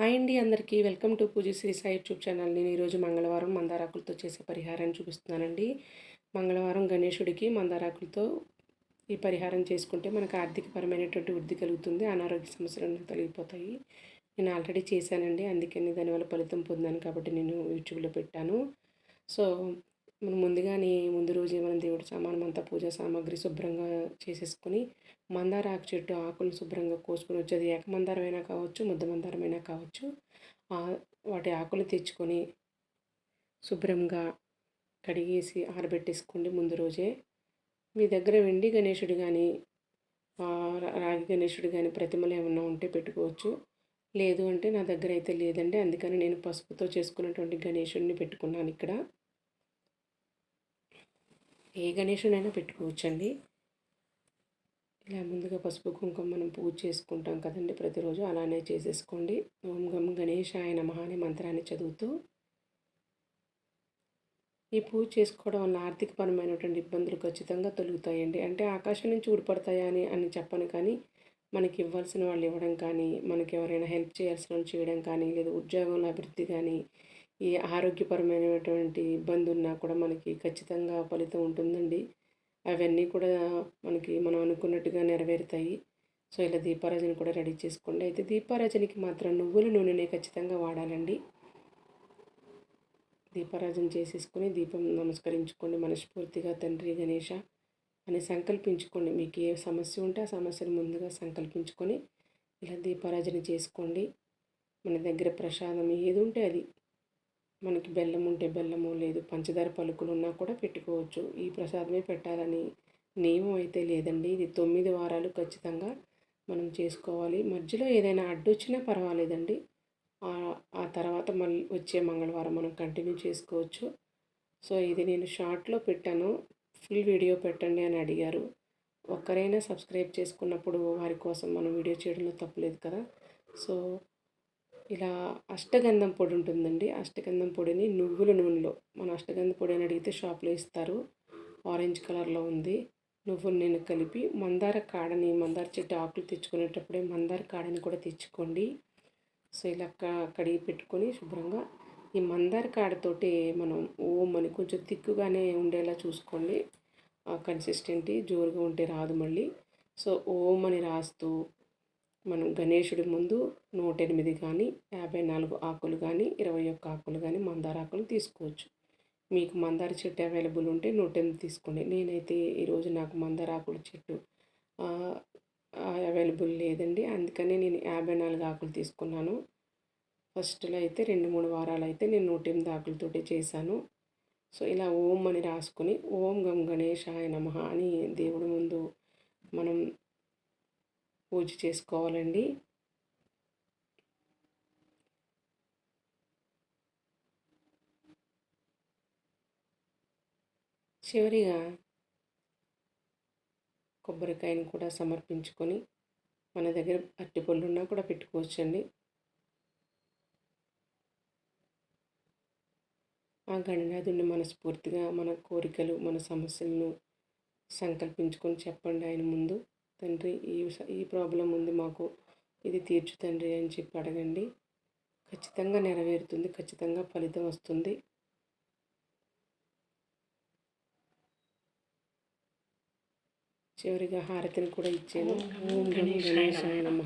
Hi అండి అందరికీ. Welcome to Poojashree Sai YouTube channel. నేను ఈరోజు మంగళవారం మందారాకులతో చేసే పరిహారాన్ని చూపిస్తున్నానండి. మంగళవారం గణేశుడికి మందారాకులతో ఈ పరిహారం చేసుకుంటే మనకు ఆర్థికపరమైనటువంటి వృద్ధి కలుగుతుంది అనారోగ్య సమస్యలు తొలగిపోతాయి. నేను ఆల్రెడీ చేశానండి అందుకని దానివల్ల ఫలితం పొందాను కాబట్టి నేను యూట్యూబ్లో పెట్టాను. సో మనం ముందుగానే ముందు రోజు దేవుడి సామానం అంతా పూజా సామాగ్రి శుభ్రంగా చేసేసుకొని మందార ఆకు చెట్టు ఆకులు శుభ్రంగా కోసుకొని వచ్చేది ఏకమందారమైనా కావచ్చు ముద్ద మందారమైనా కావచ్చు. వాటి ఆకులు తెచ్చుకొని శుభ్రంగా కడిగేసి ఆరబెట్టేసుకోండి. ముందు రోజే మీ దగ్గర వెండి గణేశుడు కానీ రాగి గణేశుడు కానీ ప్రతిమలు ఏమన్నా ఉంటే పెట్టుకోవచ్చు. లేదు అంటే నా దగ్గర అయితే లేదండి. అందుకని నేను పసుపుతో చేసుకున్నటువంటి గణేశుడిని పెట్టుకున్నాను ఇక్కడ. ఏ గణేషునైనా పెట్టుకోవచ్చండి. ఇలా ముందుగా పసుపు కుంకుమ మనం పూజ చేసుకుంటాం కదండి ప్రతిరోజు. అలానే చేసేసుకోండి. ఓం గం గణేష్ ఆయన మహాని మంత్రాన్ని చదువుతూ ఈ పూజ చేసుకోవడం వల్ల ఆర్థికపరమైనటువంటి ఇబ్బందులు ఖచ్చితంగా తొలుగుతాయండి. అంటే ఆకాశం నుంచి ఊడిపడతాయా అని అని చెప్పను కానీ మనకి ఇవ్వాల్సిన వాళ్ళు ఇవ్వడం కానీ మనకి ఎవరైనా హెల్ప్ చేయాల్సిన చేయడం కానీ లేదా ఉద్యోగంలో అభివృద్ధి కానీ ఈ ఆరోగ్యపరమైనటువంటి ఇబ్బంది ఉన్నా కూడా మనకి ఖచ్చితంగా ఫలితం ఉంటుందండి. అవన్నీ కూడా మనకి మనం అనుకున్నట్టుగా నెరవేరుతాయి. సో ఇలా దీపారాజన కూడా రెడీ చేసుకోండి. అయితే దీపారాజనకి మాత్రం నువ్వుల నూనెనే ఖచ్చితంగా వాడాలండి. దీపారాజన చేసేసుకొని దీపం నమస్కరించుకోండి. మనస్ఫూర్తిగా తండ్రి గణేష అని సంకల్పించుకోండి. మీకు ఏ సమస్య ఉంటే ఆ సమస్యను ముందుగా సంకల్పించుకొని ఇలా దీపారాజన చేసుకోండి. మన దగ్గర ప్రసాదం ఏది ఉంటే అది. మనకి బెల్లం ఉంటే బెల్లము లేదు పంచదార పలుకులు ఉన్నా కూడా పెట్టుకోవచ్చు. ఈ ప్రసాదమే పెట్టాలని నియమం అయితే లేదండి. ఇది తొమ్మిది వారాలు ఖచ్చితంగా మనం చేసుకోవాలి. మధ్యలో ఏదైనా అడ్డొచ్చినా పర్వాలేదండి. ఆ తర్వాత మళ్ళీ వచ్చే మంగళవారం మనం కంటిన్యూ చేసుకోవచ్చు. సో ఇది నేను షార్ట్లో పెట్టాను. ఫుల్ వీడియో పెట్టండి అని అడిగారు. ఒక్కరైనా సబ్స్క్రైబ్ చేసుకున్నప్పుడు వారి కోసం మనం వీడియో చేయడంలో తప్పలేదు కదా. సో ఇలా అష్టగంధం పొడి ఉంటుందండి. అష్టగంధం పొడిని నువ్వుల నూనెలో మన అష్టగంధం పొడి అని అడిగితే షాప్లో ఇస్తారు. ఆరెంజ్ కలర్లో ఉంది. నువ్వులు నేను కలిపి మందార కాడని మందార చెట్టు ఆకులు తెచ్చుకునేటప్పుడే మందార కాడని కూడా తెచ్చుకోండి. సో ఇలా కడిగి పెట్టుకొని శుభ్రంగా ఈ మందార కాడతోటి మనం ఓం అని కొంచెం తిక్కుగానే ఉండేలా చూసుకోండి. కన్సిస్టెంటీ జోరుగా ఉంటే రాదు మళ్ళీ. సో ఓం అని రాస్తూ మనం గణేషుడి ముందు నూట ఎనిమిది కానీ యాభై నాలుగు ఆకులు కానీ ఇరవై ఒక్క ఆకులు కానీ మందార ఆకులు తీసుకోవచ్చు. మీకు మందార చెట్టు అవైలబుల్ ఉంటే నూట ఎనిమిది తీసుకోండి. నేనైతే ఈరోజు నాకు మందార ఆకుల చెట్టు అవైలబుల్ లేదండి. అందుకనే నేను యాభై నాలుగు ఆకులు తీసుకున్నాను. ఫస్ట్లో అయితే రెండు మూడు వారాలు అయితే నేను నూట ఎనిమిది ఆకులతోటి చేశాను. సో ఇలా ఓం అని రాసుకొని ఓం గం గణేశాయ నమ అని దేవుడి ముందు మనం పూజ చేసుకోవాలండి. చివరిగా కొబ్బరికాయని కూడా సమర్పించుకొని మన దగ్గర అరటిపళ్ళు ఉన్నా కూడా పెట్టుకోవచ్చండి. ఆ గణనాథుడిని మనస్ఫూర్తిగా మన కోరికలు మన సమస్యలను సంకల్పించుకొని చెప్పండి ఆయన ముందు. తండ్రి ఈ ఈ ప్రాబ్లం ఉంది మాకు. ఇది తీర్చు తండ్రి అని చెప్పి అడగండి. ఖచ్చితంగా నెరవేరుతుంది. ఖచ్చితంగా ఫలితం వస్తుంది. చివరిగా హారతిని కూడా ఇచ్చాను. ఓం గణేశాయ నమ.